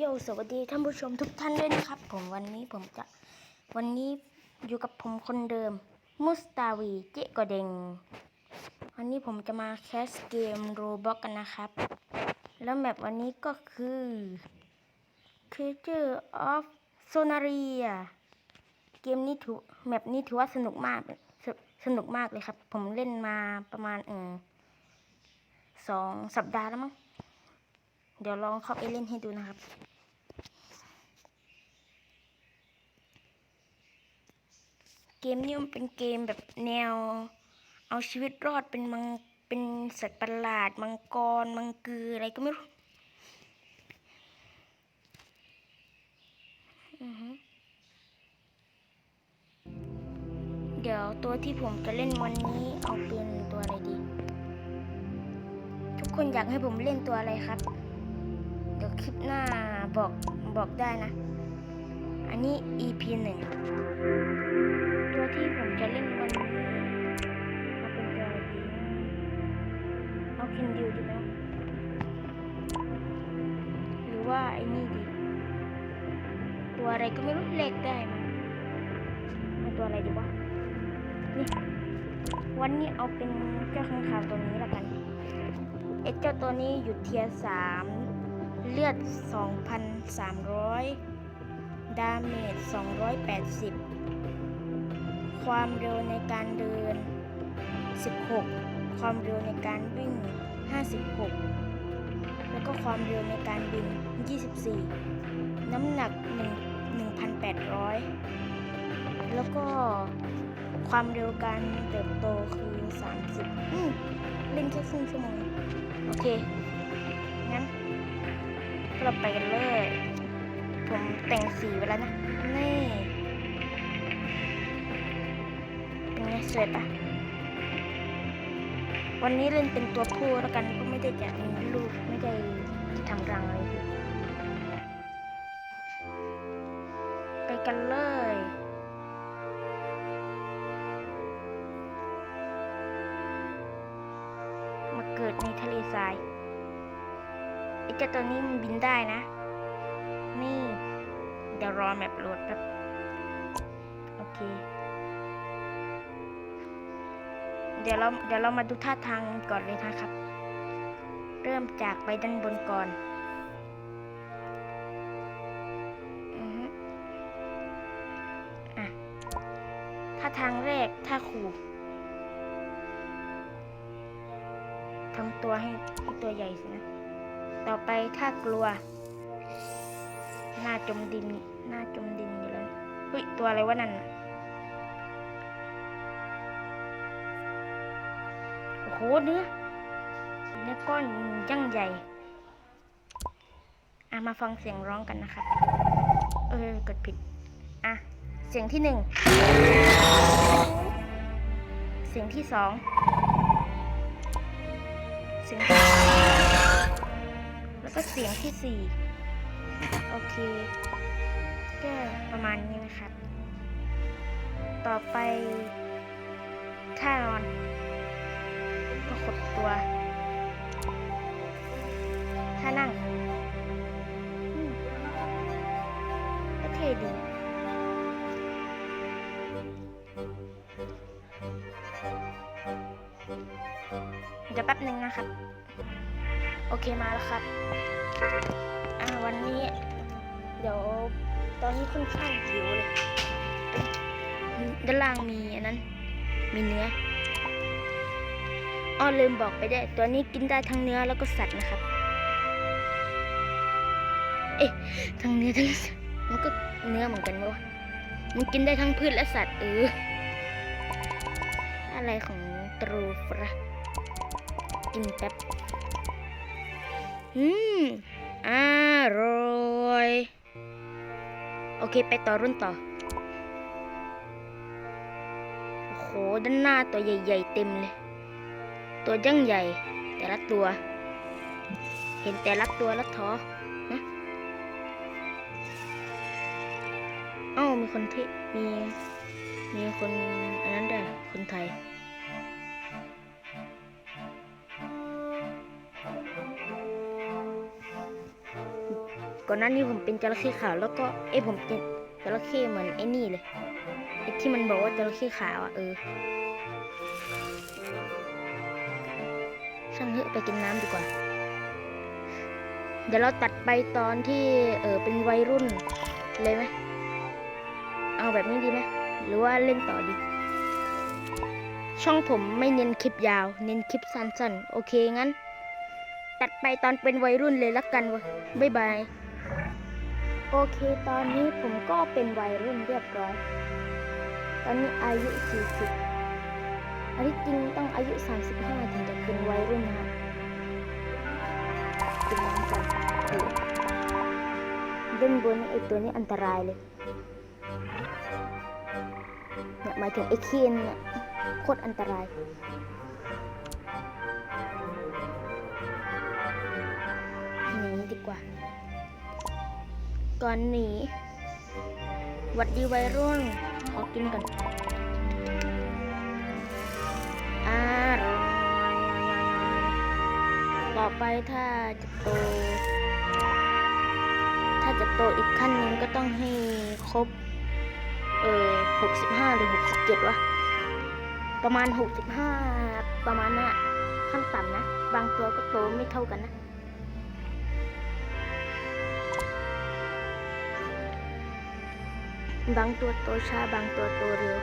โยสวัสดีท่านผู้ชมทุกท่านด้วยนะครับ ผมวันนี้ผมจะวันนี้อยู่กับผมคนเดิม มุสตาวีเจกอเดงวันนี้ผมจะมาแคสเกมโรบ็อกกันนะครับ แล้วแมปวันนี้ก็คือ Creature of Sonaria เกมนี้ถือแมปนี้ถือว่าสนุกมากสสนุกมากเลยครับ ผมเล่นมาประมาณเออสองสัปดาห์แล้วมั้ง เดี๋ยวลองเข้าไปเล่นให้ดูนะครับ เกมนี้มันเป็นเกมแบบแนว เอาชีวิตรอดเป็นมังเป็นสัตว์ประหลาด มังกร มังกืออะไรก็ไม่รู้เดี๋ยวตัวที่ผมจะเล่นวันนี้เอาเป็นตัวอะไรดี ทุกคนอยากให้ผมเล่นตัวอะไรครับ คลิปหน้าบอกบอกได้นะ อันนี้ EP หนึ่งตัวที่ผมจะเล่นวันนี้เอาเป็นตัวอะไรดีเอาคินดิวดีไหมหรือว่าไอ้นี่ดี ตัวอะไรก็ไม่รู้เล็กได้มั้งเอาตัวอะไรดีวะนี่วันนี้เอาเป็นเจ้าข้างคาวตัวนี้ละกันไอ้เจ้าตัวนี้อยู่เทียร์สาม เลือด 2,300 ดาเมจ 280 ความเร็วในการเดิน 16 ความเร็วในการวิ่ง 56 แล้วก็ความเร็วในการบิน 24 น้ำหนัก1 1,800 แล้วก็ความเร็วการเติบโตคือ 30 อืมเล่นแค่ครึ่งชั่วโมง โอเค งั้น เราไปกันเลย ผมแต่งสีไปแล้วนะ นี่เป็นไงสวยปะวันนี้เล่นเป็นตัวผู้แล้วกันก็ไม่ได้จะมีลูกไม่ได้จะทำรังอะไรไปกันเลยมาเกิดในทะเลทราย ไอ้เจ้าตัวนี้มันบินได้นะ นี่ เดี๋ยวรอแมปโหลดแป๊บ โอเค เดี๋ยวเราเดี๋ยวเรามาดูท่าทางก่อนเลยนะครับ เริ่มจากไปด้านบนก่อนอือฮึอะท่าทางแรกท่าขู่ทำตัวให้ให้ตัวใหญ่สินะ ต่อไปถ้ากลัว หน้าจมดิน หน้าจมดินอยู่แล้วเฮ้ย ตัวอะไรวะนั่นโอ้โหเนื้อเนื้อก้อนยั่งใหญ่อะมาฟังเสียงร้องกันนะครับเออกดผิด อะ เสียงที่หนึ่ง เสียงที่สอง เสียงที่ แล้วก็เสียงที่สี่โอเคก็ประมาณนี้นะครับ ต่อไปท่านอนก็ขดตัวท่านั่งอืมก็เท่ดีเดี๋ยวแป๊บหนึ่งนะครับ โอเคมาแล้วครับอ่าวันนี้ เดี๋ยวตอนนี้ค่อนข้างหิวเลยด้านล่างมีอันนั้น มีเนื้ออ้อลืมบอกไปได้ ตัวนี้กินได้ทั้งเนื้อแล้วก็สัตว์นะครับ เอ๊ะทั้งเนื้อทั้งสัตว์มันก็เนื้อเหมือนกันวะมันกินได้ทั้งพืชและสัตว์เอออะไรของตรูฟระกินแป๊บ อืมอร่อย โอเค ไปต่อรุ่นต่อ โอ้โห ด้านหน้าตัวใหญ่ ๆ เต็มเลย ตัวยั่งใหญ่ แต่ละตัว เห็นแต่ละตัวแล้วท้อนะเอ้ามีคนที่มี มีคนอันนั้นด้วยคนไทย ก่อนหน้านี้ผมเป็นจระเข้ขาว แล้วก็เอ้ผมเป็นจระเข้เหมือนไอ้นี่เลยไอ้ที่มันบอกว่าจระเข้ขาวอะเออช่างเถอะไปกินน้ำดีกว่า เดี๋ยวเราตัดไปตอนที่เออเป็นวัยรุ่นเลยไหมเอาแบบนี้ดีไหมหรือว่าเล่นต่อดีช่องผมไม่เน้นคลิปยาว เน้นคลิปสั้นๆ โอเคงั้น ตัดไปตอนเป็นวัยรุ่นเลยละกันวะบ๊ายบาย โอเค ตอนนี้ผมก็เป็นวัยรุ่นเรียบร้อย ตอนนี้อายุ 40 อันที่จริงต้องอายุ 35 ถึงจะเป็นวัยรุ่นนะฮะกินน้ำกันเออเล่นบนไอตัวนี้อันตรายเลยเนี่ยหมายถึงไอ้เคนเนี่ยโคตรอันตรายหนีดีกว่า ก่อนหนีหวัดดีวัยรุ่นขอกินก่อนอร่อยต่อไปถ้าจะโต ถ้าจะโตอีกขั้นหนึงก็ต้องให้ครบ เออหกสิบห้าหรือหกสิบเจ็ดวะ ประมาณหกสิบห้าประมาณน่ะขั้นต่ำนะ บางตัวก็โตไม่เท่ากันนะ บางตัวโตช้าบางตัวโตเร็ว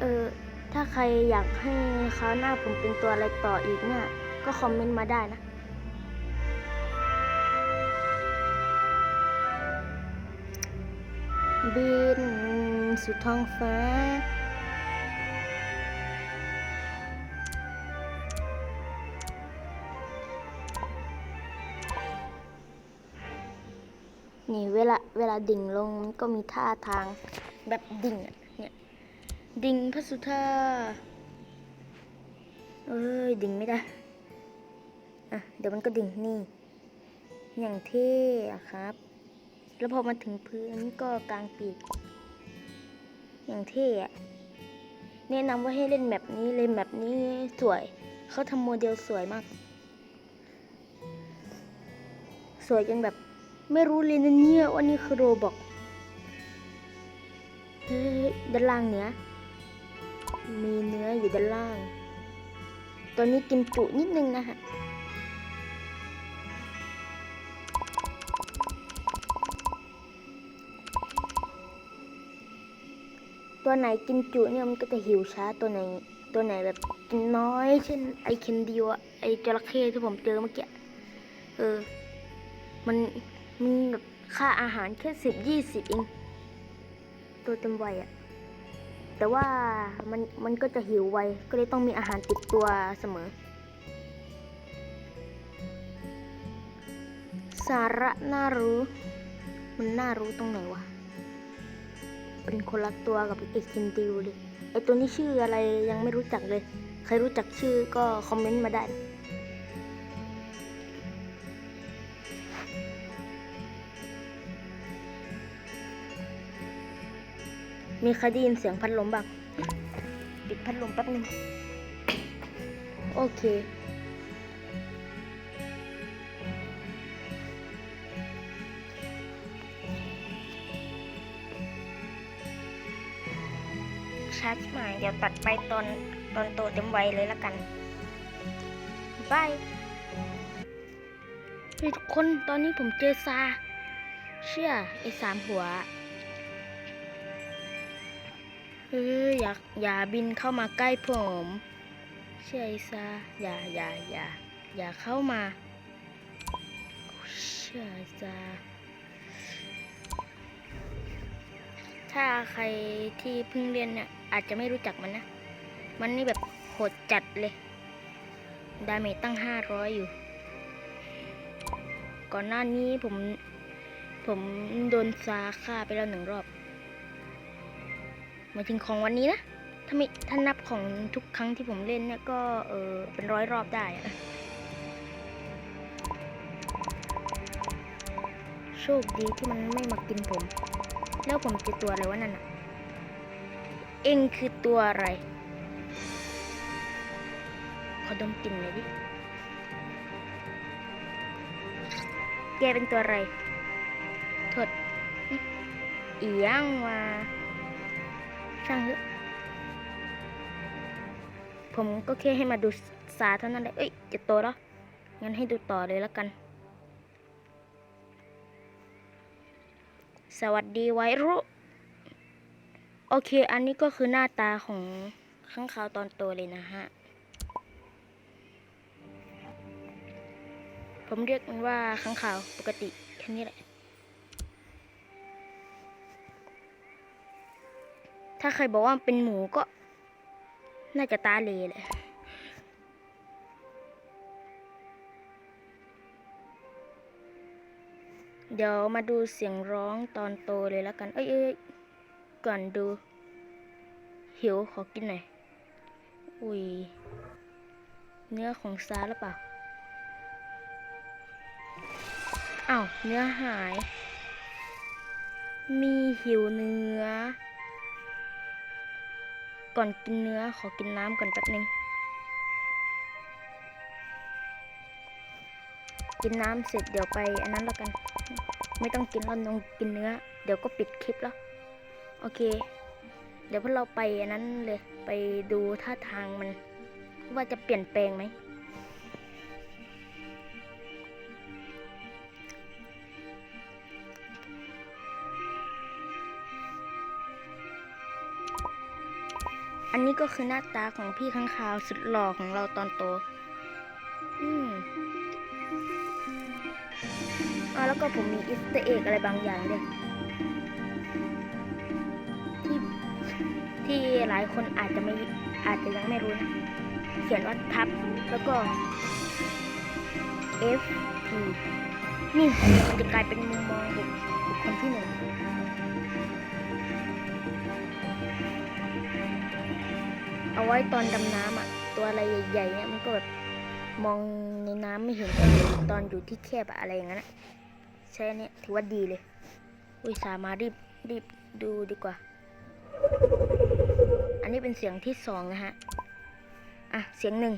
เออ ถ้าใครอยากให้คราวหน้าผมเป็นตัวอะไรต่ออีกเนี่ย ก็คอมเมนต์มาได้นะ บินสู่ท้องฟ้า นี่เวลาเวลาดิ่งลงมันก็มีท่าทางแบบดิ่งเนี่ยดิ่งพระสุธาเอ้ยดิ่งไม่ได้อะเดี๋ยวมันก็ดิ่งนี่ อย่างเท่อะครับ แล้วพอมาถึงพื้นก็กลางปีก อย่างเท่อะแนะนำว่าให้เล่นแบบนี้เล่นแบบนี้สวย เขาทำโมเดลสวยมาก สวยจนแบบ ไม่รู้เลยนะเนี่ยว่านี่คือโรบอกเฮ้ยด้านล่างเนื้อ มีเนื้ออยู่ด้านล่าง ตอนนี้กินจุนิดนึงนะฮะตัวไหนกินจุเนี่ยมันก็จะหิวช้าตัวไหน ตัวไหนแบบกินน้อย เช่น ไอเคนดิวอะไอจระเข้ที่ผมเจอเมื่อกี้เออ มัน มีแบบค่าอาหารแค่สิบยี่สิบเอง ตัวเต็มวัยอะแต่ว่ามันมันก็จะหิวไว ก็เลยต้องมีอาหารติดตัวเสมอ สาระน่ารู้ มันน่ารู้ตรงไหนวะ เป็นคนละตัวกับเอกคินดิวเลยไอตัวนี้ชื่ออะไรยังไม่รู้จักเลย ใครรู้จักชื่อก็คอมเมนต์มาได้ มีใครได้ยินเสียงพัดลมบ้างปิดพัดลมแป๊บนึง โอเคชัดมากเดี๋ยวตัดไปตอนตอนโตเต็มวัยเลยละกันบายเฮ้ยทุกคนตอนนี้ผมเจอซา เชื่อไอ้สามหัว เฮ้ยอยากอย่าบินเข้ามาใกล้ผมเชื่ซาอย่าอย่าอย่าอย่าเข้ามาเชื่อซาถ้าใครที่เพิ่งเรียนเนี่ยอาจจะไม่รู้จักมันนะ มันนี่แบบโหดจัดเลย ดาเมจตั้งห้าร้อยอยู่ ก่อนหน้านี้ผม ผมโดนซาฆ่าไปแล้วหนึ่งรอบ มายถึงของวันนี้นะ ถ้าไม่ถ้านับของทุกครั้งที่ผมเล่นเนี่ยก็เออเป็นร้อยรอบได้อะโชคดีที่มันไม่มากินผม แล้วผมจอตัวอะไรวะนั่นอะเอ็งคือตัวอะไร ขอดมกลิ่นหน่อยดิ แกเป็นตัวอะไรโทษอิอีหยังมา ช่างเถอะผมก็แค่ให้มาดูสาเท่านั้นแหละเอ้ยจะโตแล้ว งั้นให้ดูต่อเลยแล้วกัน สวัสดีไวรุโอเค อันนี้ก็คือหน้าตาของข้างคาวตอนโตเลยนะฮะ ผมเรียกมันว่าข้างคาวปกติแค่นี้แหละ ถ้าใครบอกว่าเป็นหมูก็ น่าจะตาเลแหละเดี๋ยวมาดูเสียงร้องตอนโตเลยแล้วกัน เอ้ยเอ้ยก่อนดู หิวขอกินหน่อย อุ้ย เนื้อของซาหรือเปล่า อ้าว เนื้อหาย มีหิวเนื้อ ก่อนกินเนื้อขอกินน้ำก่อนแป๊บนึง กินน้ำเสร็จเดี๋ยวไปอันนั้นแล้วกัน ไม่ต้องกินแล้วนองกินเนื้อ เดี๋ยวก็ปิดคลิปแล้ว โอเค เดี๋ยวพวกเราไปอันนั้นเลย ไปดูท่าทางมัน ว่าจะเปลี่ยนแปลงไหม นี้ก็คือหน้าตาของพี่ข้างคาวสุดหล่อของเราตอนโต อืมอ่าแล้วก็ผมมีอิสตอร์เอกอะไรบางอย่างด้วยที่ที่หลายคนอาจจะไม่อาจจะยังไม่รู้นะ เขียนว่าทับแล้วก็ F T นี่มันจะกลายเป็นมุมมองบุคคลที่หนึ่ง เอาไว้ตอนดำน้ำอะ ตัวอะไรใหญ่ๆเนี่ยมันก็แบบมองในน้ำไม่เห็นตอนอยู่ที่แคบอะอะไรอย่างนั้นอะใช่เนี้ยถือว่าดีเลยอุยสามารีบรีบดูดีกว่า อันนี้เป็นเสียงที่สองนะฮะ อะ เสียงหนึ่ง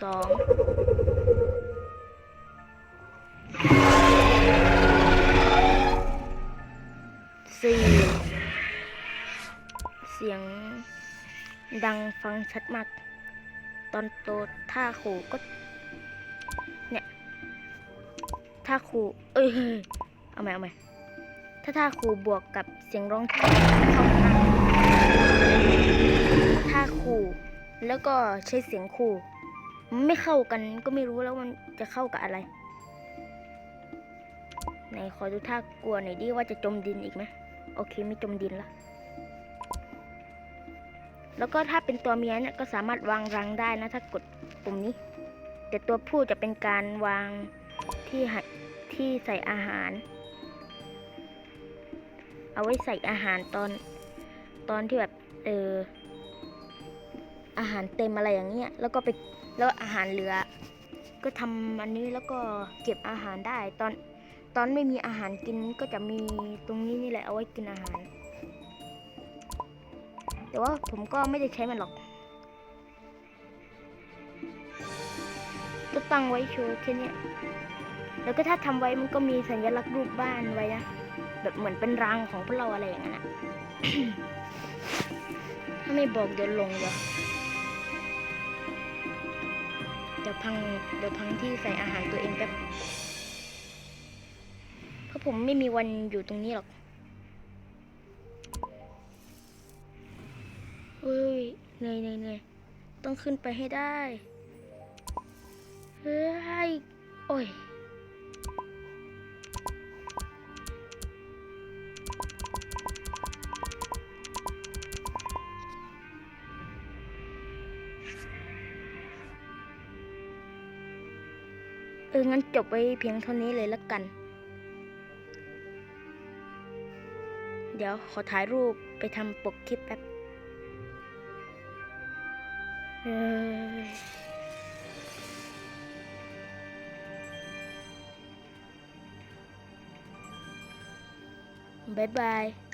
สอง เสียงดังฟังชัดมาก ตอนโตท่าขู่ก็ เนี่ยท่าขู่เอ้ยเอาใหม่เอาใหม่ถ้าท่าขู่บวกกับเสียงร้องที่เข้ากันท่าขู่แล้วก็ใช้เสียงขู่ไม่เข้ากันก็ไม่รู้แล้วมันจะเข้ากับอะไรไหนขอดูท่ากลัวหน่อยดิว่าจะจมดินอีกไหมโอเคไม่จมดินละ แล้วก็ถ้าเป็นตัวเมียเนี่ยก็สามารถวางรังได้นะ ถ้ากดปุ่มนี้ แต่ตัวผู้จะเป็นการวางที่ที่ใส่อาหาร เอาไว้ใส่อาหารตอนตอนที่แบบเอออาหารเต็มอะไรอย่างเงี้ย แล้วก็ไปแล้วอาหารเหลือ ก็ทำอันนี้แล้วก็เก็บอาหารได้ ตอนตอนไม่มีอาหารกินก็จะมีตรงนี้นี่แหละเอาไว้กินอาหาร แต่ว่าผมก็ไม่ได้ใช้มันหรอก ก็ตั้งไว้โชว์แค่นี้แล้วก็ถ้าทำไว้มันก็มีสัญลักษณ์รูปบ้านไว้นะ แบบเหมือนเป็นรังของพวกเราอะไรอย่างนั้นอะถ้าไม่บอกเดี๋ยวลงเดี๋ยวเดี๋ยวพังเดี๋ยวพังที่ใส่อาหารตัวเองแป๊บ เพราะผมไม่มีวันอยู่ตรงนี้หรอก เฮ้ยเหนื่อยเหนื่อยเหนื่อยต้องขึ้นไปให้ได้เฮ้ยโอ้ยเอองั้นจบไว้เพียงเท่านี้เลยละกัน เดี๋ยวขอถ่ายรูปไปทำปกคลิปแป๊บ เอ้ยบายบาย